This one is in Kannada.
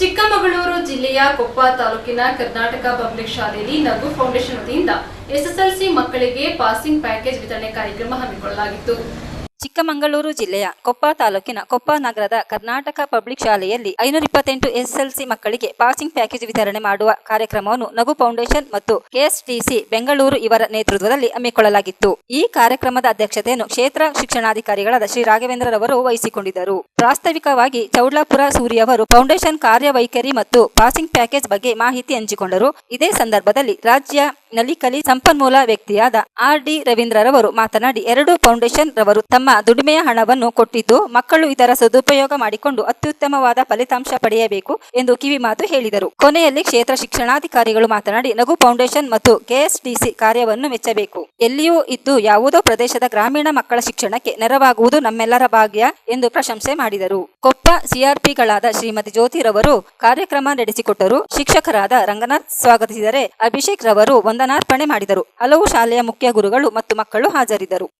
ಚಿಕ್ಕಮಗಳೂರು ಜಿಲ್ಲೆಯ ಕೊಪ್ಪ ತಾಲೂಕಿನ ಕರ್ನಾಟಕ ಪಬ್ಲಿಕ್ ಶಾಲೆಯಲ್ಲಿ ನಗು ಫೌಂಡೇಶನ್ ವತಿಯಿಂದ ಎಸ್ಎಸ್ಎಲ್ಸಿ ಮಕ್ಕಳಿಗೆ ಪಾಸಿಂಗ್ ಪ್ಯಾಕೇಜ್ ವಿತರಣೆ ಕಾರ್ಯಕ್ರಮ ಹಮ್ಮಿಕೊಳ್ಳಲಾಗಿತ್ತು. ಚಿಕ್ಕಮಗಳೂರು ಜಿಲ್ಲೆಯ ಕೊಪ್ಪ ತಾಲೂಕಿನ ಕೊಪ್ಪ ನಗರದ ಕರ್ನಾಟಕ ಪಬ್ಲಿಕ್ ಶಾಲೆಯಲ್ಲಿ ಐನೂರ ಇಪ್ಪತ್ತೆಂಟು ಎಸ್ಎಲ್ಸಿ ಮಕ್ಕಳಿಗೆ ಪಾಸಿಂಗ್ ಪ್ಯಾಕೇಜ್ ವಿತರಣೆ ಮಾಡುವ ಕಾರ್ಯಕ್ರಮವನ್ನು ನಗು ಫೌಂಡೇಶನ್ ಮತ್ತು ಕೆಎಸ್ಟಿಸಿ ಬೆಂಗಳೂರು ಇವರ ನೇತೃತ್ವದಲ್ಲಿ ಹಮ್ಮಿಕೊಳ್ಳಲಾಗಿತ್ತು. ಈ ಕಾರ್ಯಕ್ರಮದ ಅಧ್ಯಕ್ಷತೆಯನ್ನು ಕ್ಷೇತ್ರ ಶಿಕ್ಷಣಾಧಿಕಾರಿಗಳಾದ ಶ್ರೀ ರಾಘವೇಂದ್ರರವರು ವಹಿಸಿಕೊಂಡಿದ್ದರು. ಪ್ರಾಸ್ತಾವಿಕವಾಗಿ ಚೌಡ್ಲಾಪುರ ಸೂರಿಯವರು ಫೌಂಡೇಶನ್ ಕಾರ್ಯವೈಖರಿ ಮತ್ತು ಪಾಸಿಂಗ್ ಪ್ಯಾಕೇಜ್ ಬಗ್ಗೆ ಮಾಹಿತಿ ಹಂಚಿಕೊಂಡರು. ಇದೇ ಸಂದರ್ಭದಲ್ಲಿ ರಾಜ್ಯ ನಲಿಕಲಿ ಸಂಪನ್ಮೂಲ ವ್ಯಕ್ತಿಯಾದ ಆರ್ ಡಿ ರವೀಂದ್ರರವರು ಮಾತನಾಡಿ, ಎರಡು ಫೌಂಡೇಶನ್ ರವರು ತಮ್ಮ ದುಡಿಮೆಯ ಹಣವನ್ನು ಕೊಟ್ಟಿದ್ದು ಮಕ್ಕಳು ಇದರ ಸದುಪಯೋಗ ಮಾಡಿಕೊಂಡು ಅತ್ಯುತ್ತಮವಾದ ಫಲಿತಾಂಶ ಪಡೆಯಬೇಕು ಎಂದು ಕಿವಿಮಾತು ಹೇಳಿದರು. ಕೊನೆಯಲ್ಲಿ ಕ್ಷೇತ್ರ ಶಿಕ್ಷಣಾಧಿಕಾರಿಗಳು ಮಾತನಾಡಿ ನಗು ಫೌಂಡೇಶನ್ ಮತ್ತು ಕೆಎಸ್ಡಿಸಿ ಕಾರ್ಯವನ್ನು ಮೆಚ್ಚಬೇಕು. ಎಲ್ಲಿಯೂ ಇದ್ದು ಯಾವುದೋ ಪ್ರದೇಶದ ಗ್ರಾಮೀಣ ಮಕ್ಕಳ ಶಿಕ್ಷಣಕ್ಕೆ ನೆರವಾಗುವುದು ನಮ್ಮೆಲ್ಲರ ಭಾಗ್ಯ ಎಂದು ಪ್ರಶಂಸೆ ಮಾಡಿದರು. ಕೊಪ್ಪ ಸಿಆರ್ಪಿಗಳಾದ ಶ್ರೀಮತಿ ಜ್ಯೋತಿರವರು ಕಾರ್ಯಕ್ರಮ ನಡೆಸಿಕೊಟ್ಟರು. ಶಿಕ್ಷಕರಾದ ರಂಗನಾಥ್ ಸ್ವಾಗತಿಸಿದರೆ ಅಭಿಷೇಕ್ ರವರು ವಂದನಾರ್ಪಣೆ ಮಾಡಿದರು. ಹಲವು ಶಾಲೆಯ ಮುಖ್ಯ ಗುರುಗಳು ಮತ್ತು ಮಕ್ಕಳು ಹಾಜರಿದ್ದರು.